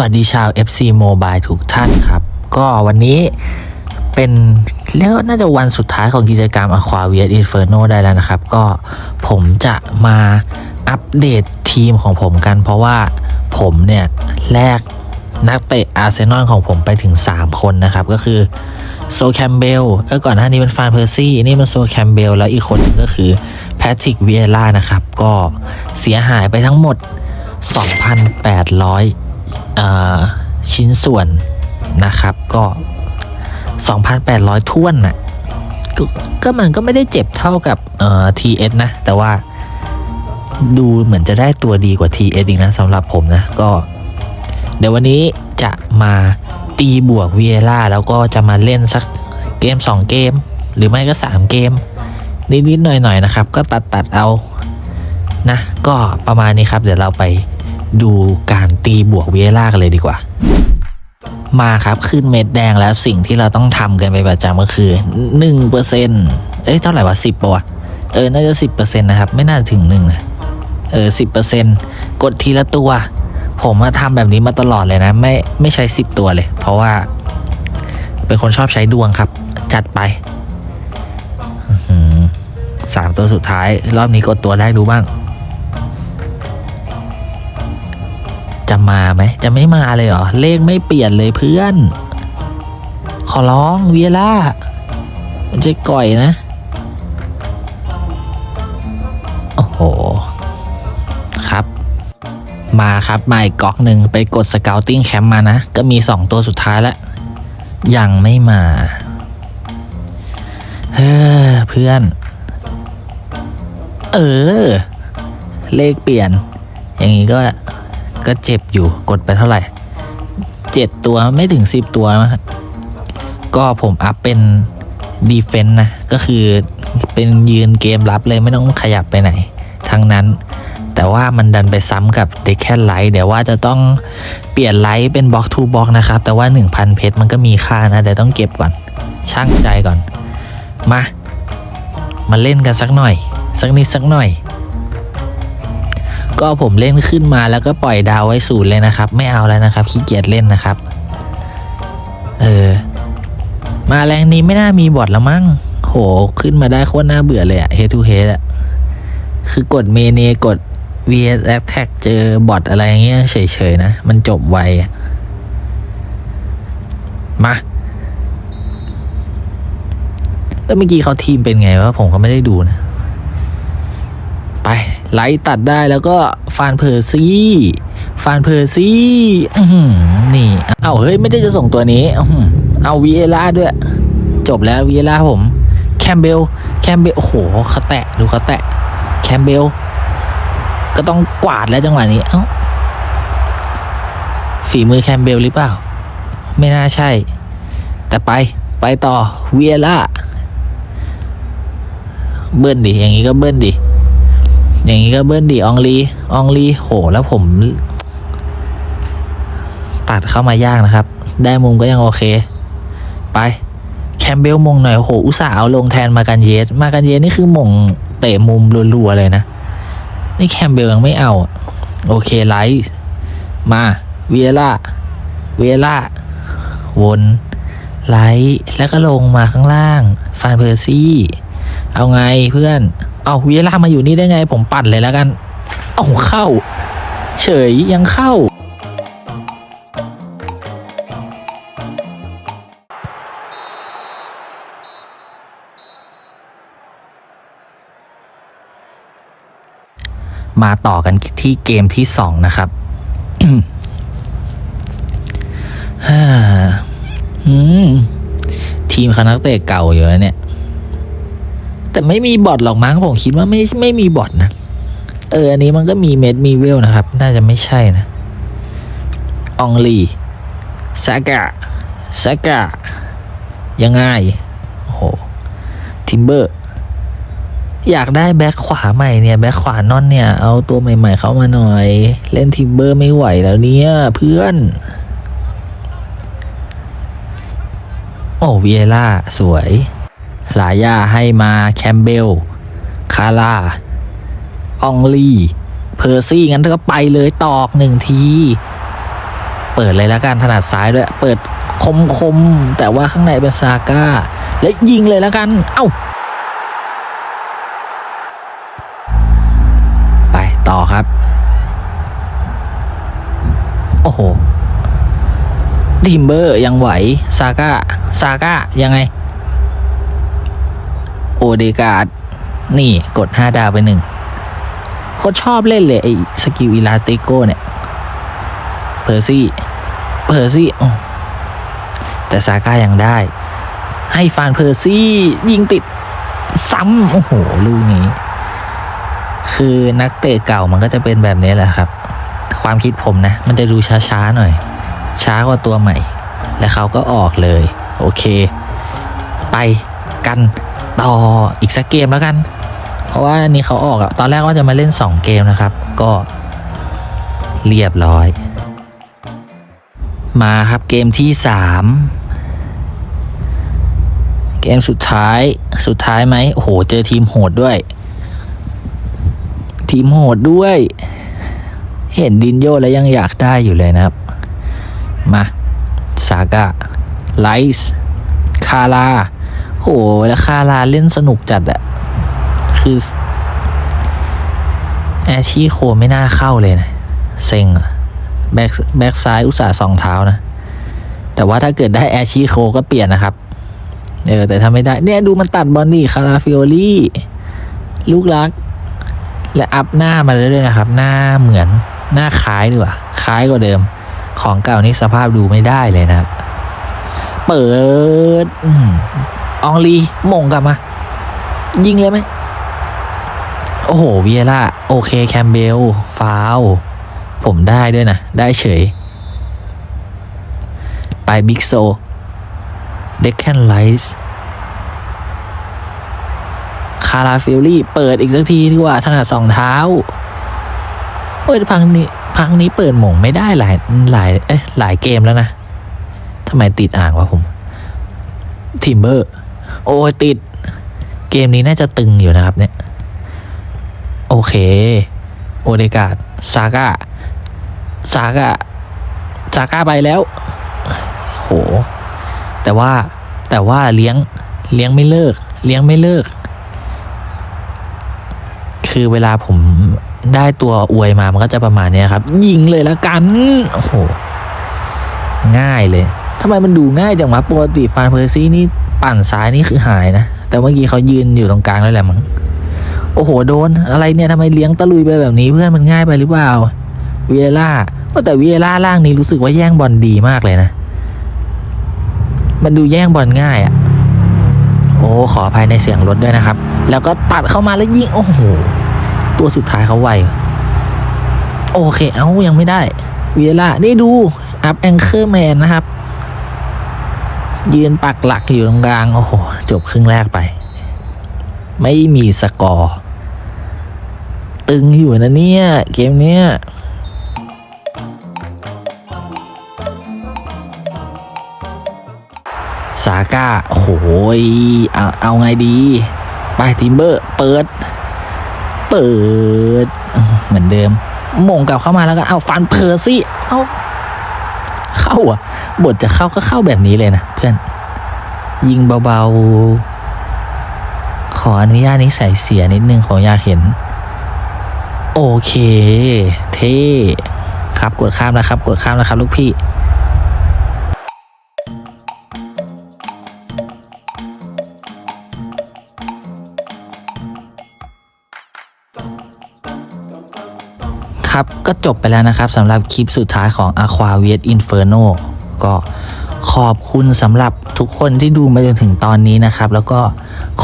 วัสดีชาว FC Mobile ทุกท่านครับ ก็วันนี้เป็นเรียกว่าน่าจะวันสุดท้ายของกิจกรรม Aqua v s Inferno ได้แล้วนะครับ ก็ผมจะมาอัปเดตทีมของผมกัน เพราะว่าผมเนี่ย แลกนักเตะอาร์เซนอลของผมไปถึง 3 คนนะครับ ก็คือโซแคมเบลเออก่อนหน้านี้เป็นฟานเพอร์ซี่นี่มันโซแคมเบลแล้วอีกคนก็คือแพทริกเวียร่านะครับ ก็เสียหายไปทั้งหมด 2,800อ่า ชิ้นส่วนนะครับก็ 2,800ท้วนน่ะกก็มันก็ไม่ได้เจ็บเท่ากับเอ่อ TS นะ แต่ว่าดูเหมือนจะได้ตัวดีกว่า TS อีกนะสำหรับผมนะ ก็ เดี๋ยววันนี้จะมาตีบวกเวียร่าแล้วก็จะมาเล่นสักเกม 2 เกม หรือไม่ก็ 3 เกม นิด ๆ หน่อย ๆ นะครับ ก็ตัดตัดๆเอานะ ก็ประมาณนี้ครับ เดี๋ยวเราไป ดูการตีบวกเวียร่ากันเลยดีกว่า มาครับขึ้นเม็ดแดงแล้วสิ่งที่เราต้องทำกันไปประจำก็คือ1%เปอร์เซ็นเอ้ยเท่าไหร่วะ10ปะวะเออน่าจะ10%นะครับ ไม่น่าถึงหนึ่งนะเออ10%กดทีละตัว ผมมาทำแบบนี้มาตลอดเลยนะ ไม่ไม่ใช้10ตัวเลย เพราะว่า เป็นคนชอบใช้ดวงครับ จัดไปสามตัวสุดท้าย รอบนี้กดตัวแรกดูบ้าง จะมาไหม จะไม่มาเลยเหรอ เลขไม่เปลี่ยนเลยเพื่อน ขอร้องเวียล่า มันจะก่อยนะ โอ้โห ครับ มาครับมาอีกก๊อกหนึ่งไปกดสเกลติ้งแคมป์มานะ ก็มี 2 ตัวสุดท้ายแล้ว ยังไม่มา เฮ้อเพื่อน เออ เลขเปลี่ยน อย่างนี้ก็ ก็เจ็บอยู่กดไปเท่าไหร่เจ็ดตัวไม่ถึงสิบตัวนะก็ผมอัพเป็นดีเฟนต์นะ ก็คือเป็นยืนเกมรับเลยไม่ต้องขยับไปไหน ทั้งนั้น แต่ว่ามันดันไปซ้ำกับเด็กแค่ไลท์เดี๋ยวว่าจะต้องเปลี่ยนไลท์เป็นบล็อกทูบล็อกนะครับ แต่ว่า 1,000 เพชรมันก็มีค่านะแต่ต้องเก็บก่อนช่างใจก่อน มา มาเล่นกันสักหน่อย สักนิดสักหน่อย ก็ผมเล่นขึ้นมาแล้วก็ปล่อยดาวไว้ศูนย์เลยนะครับ ไม่เอาแล้วนะครับขี้เกียจเล่นนะครับ เออ มาแรงนี้ไม่น่ามีบอทล้วมั้งโหขึ้นมาได้โคตรน่าเบื่อเลยอะ head to head อะคือกดเมเนกด vs attack เจอบอทอะไรอย่างเงี้ยเฉยๆนะ มันจบไวอะมาแล้วเมื่อกี้เขาทีมเป็นไงวะผมก็ไม่ได้ดูนะ ไป ไลท์ตัดได้แล้วก็ฟานเพอร์ซี่ฟานเพอร์ซี่นี่ เอาเฮ้ย ไม่ได้จะส่งตัวนี้ เอาวีเอล่าด้วย จบแล้ววีเอล่าผม แคมเบล แคมเบล โอ้โหเขาแตะ ดูเขาแตะ แคมเบล ก็ต้องกวาดแล้วจังหวะนี้ เอ้า ฝีมือแคมเบลหรือเปล่า ไม่น่าใช่ แต่ไป ไปต่อวีเอล่า เบิ้ลดิ อย่างนี้ก็เบิ้ลดิ อย่างนี้ก็เบิ้ลดีอองลีอองลีโห แล้วผม ตัดเข้ามายากนะครับ ได้มุมก็ยังโอเค ไป แคมเบลมงหน่อยโห อุตส่าห์เอาลงแทนมากันเยส มากันเยสนี่คือมงเตะมุมรัวๆเลยนะ นี่แคมเบลยังไม่เอา โอเคไลท์มาเวียล่าเวียล่าวนไลท์แล้วก็ลงมาข้างล่าง ฟานเพอร์ซี่ เอาไงเพื่อน เอาเวียร่ามาอยู่นี่ได้ไง ผมปัดเลยแล้วกัน เอาเข้า เฉยยังเข้า มาต่อกันที่เกมที่สองนะครับฮ่าอืมทีมคณะเตะเก่าอยู่แล้วเนี่ย แต่ไม่มีบอทหรอกมั้งผมคิดว่าไม่ไม่มีบอทนะ เออ อันนี้มันก็มีเม็ดมีเวลนะครับ น่าจะไม่ใช่นะอองลีซากะซากะยังไงโอ้โหทิมเบอร์ อยากได้แบ็คขวาใหม่เนี่ย แบ็คขวานอนเนี่ย เอาตัวใหม่ ๆ เข้ามาหน่อย เล่นทิมเบอร์ไม่ไหวแล้วเนี่ย เพื่อน โอ้วีเอล่าสวย ลายาให้มาแคมเบล คาร่าอองลีเพอร์ซี่งั้นก็ไปเลยตอกหนึ่งที เปิดเลยแล้วกันถนัดซ้ายด้วย เปิดคมคมๆแต่ว่าข้างในเป็นซาก้า และยิงเลยแล้วกัน เอ้า ไปต่อครับ โอ้โหทิมเบอร์ยังไหว ซาก้า ซาก้ายังไง โอเดกาดนี่กด 5 ดาวไปหนึ่งโคตรชอบเล่นเลยไอ้สกิลอิลาติโก้เนี่ย เพอร์ซี่ เพอร์ซี่ แต่ซาก้ายังได้ ให้ฟานเพอร์ซี่ ยิงติดซ้ำ โอ้โห ลูกนี้ คือนักเตะเก่ามันก็จะเป็นแบบนี้แหละครับ ความคิดผมนะ มันจะดูช้าๆหน่อย ช้ากว่าตัวใหม่ และเขาก็ออกเลย โอเค ไปกัน ต่ออีกสักเกมแล้วกัน เพราะว่าอันนี้เขาออกอะตอนแรกว่าจะมาเล่น 2 เกมนะครับ ก็เรียบร้อย มาครับเกมที่ 3 เกมสุดท้ายสุดท้ายไหมโอ้โห เจอทีมโหดด้วย ทีมโหดด้วย เห็นดินโยแล้วยังอยากได้อยู่เลยนะครับ มาซากะไลส์คารา โหแล้วคาราเล่นสนุกจัดอะคือ แอชชี่โคไม่น่าเข้าเลยนะ เซ็งอะแบ็กแบ็กซ้ายอุตส่าห์สองเท้านะ แต่ว่าถ้าเกิดได้แอชชี่โคก็เปลี่ยนนะครับ เออ แต่ถ้าไม่ได้ เนี่ยดูมันตัดบอลนี่คาราฟิโอลี่ ลูกรัก และอัพหน้ามาเรื่อยๆนะครับ หน้าเหมือนหน้าคล้ายดีกว่าคล้ายกว่าเดิม ของเก่านี่สภาพดูไม่ได้เลยนะครับ เปิด อองลีมงกลับมา ยิงเลยไหม โอ้โหเวียร่าโอเคแคมเบลฟาวผมได้ด้วยนะ ได้เฉย ไปบิ๊กโซเด็กแคนไลส์คาราฟิลลี่เปิดอีกสักทีดีกว่าถนัดสองเท้าเปิดพังนี้พังนี้เปิดหม่งไม่ได้หลายหลายเอ้ยหลายเกมแล้วนะทำไมติดอ่างวะผมทิมเบอร์ โอ้ยติด เกมนี้น่าจะตึงอยู่นะครับเนี่ย โอเค โอเดกาดซาก้าซาก้าซาก้าไปแล้ว โห แต่ว่าแต่ว่าเลี้ยงเลี้ยงไม่เลิก เลี้ยงไม่เลิก คือเวลาผมได้ตัวอวยมามันก็จะประมาณนี้ครับ ยิงเลยแล้วกัน โอ้โห ง่ายเลยทำไมมันดูง่ายจังวะปกติฟานเพอร์ซี่นี่ ปั่นซ้ายนี่คือหายนะ แต่เมื่อกี้เขายืนอยู่ตรงกลางแล้วแหละมั้งโอ้โหโดน อะไรเนี่ยทำไมเลี้ยงตะลุยไปแบบนี้เพื่อนมันง่ายไปหรือเปล่าเวล่าก็แต่เวล่าล่างนี้รู้สึกว่าแย่งบอลดีมากเลยนะ มันดูแย่งบอลง่ายอะ่ะโอ้ขออภัยในเสียงรถด้วยนะครับ แล้วก็ตัดเข้ามาแล้วยิงโอ้โหตัวสุดท้ายเขาไวโอเค เอ้ายังไม่ได้เวล่านี่ดูอัพแองเกอร์แมนนะครับ ยืนปักหลักอยู่ตรงกลาง โอ้โห จบครึ่งแรกไป ไม่มีสกอร์ ตึงอยู่นะเนี่ย เกมเนี้ยซาก้าโอ้โหยเอาเอาไงดี ไปทิมเบอร์ เปิด เปิด เหมือนเดิมมงกลับเข้ามาแล้วก็เอาฟันเพอร์ซี่ เอา เข้าอะ บทจะเข้าก็เข้าแบบนี้เลยนะเพื่อน ยิงเบาๆ ขออนุญาตนิสัยเสียนิดนึงของอยากเห็น โอเค เท่ครับกดข้ามแล้วครับ กดข้ามแล้วครับ ลูกพี่ครับ ก็จบไปแล้วนะครับสำหรับคลิปสุดท้ายของ Aqua v i e t Inferno ก็ขอบคุณสำหรับทุกคนที่ดูมาจนถึงตอนนี้นะครับ แล้วก็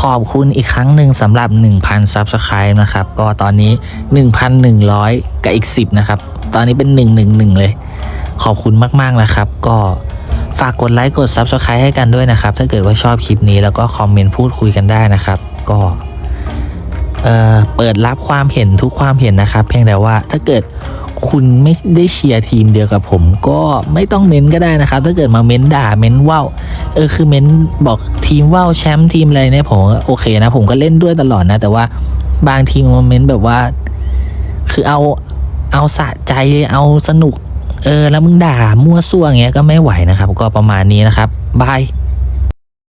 ขอบคุณอีกครั้งหนึ่งสำหรับ 1,000 Subscribe นะครับ ก็ตอนนี้ 1,100 กับอีก 10 นะครับ ตอนนี้เป็น 111 เลย ขอบคุณมาก ๆ นะครับ ก็ฝากกดไลค์กด Subscribe ให้กันด้วยนะครับ ถ้าเกิดว่าชอบคลิปนี้แล้วก็คอมเมนต์พูดคุยกันได้นะครับ ก็เอ่อเปิดรับความเห็นทุกความเห็นนะครับ เพียงแต่ว่าถ้าเกิด คุณไม่ได้เชียร์ทีมเดียวกับผม ก็ไม่ต้องเม้นก็ได้นะครับ ถ้าเกิดมาเม้นด่าเม้นว่าวเออคือเม้นบอกทีมว่าวแชมป์ทีมอะไรเนี่ยผมโอเคนะ ผมก็เล่นด้วยตลอดนะ แต่ว่าบางทีมมาเม้นแบบว่า คือเอาเอาสะใจเอาสนุก เออ แล้วมึงด่ามั่วซั่วอย่างเงี้ยก็ไม่ไหวนะครับ ก็ประมาณนี้นะครับบาย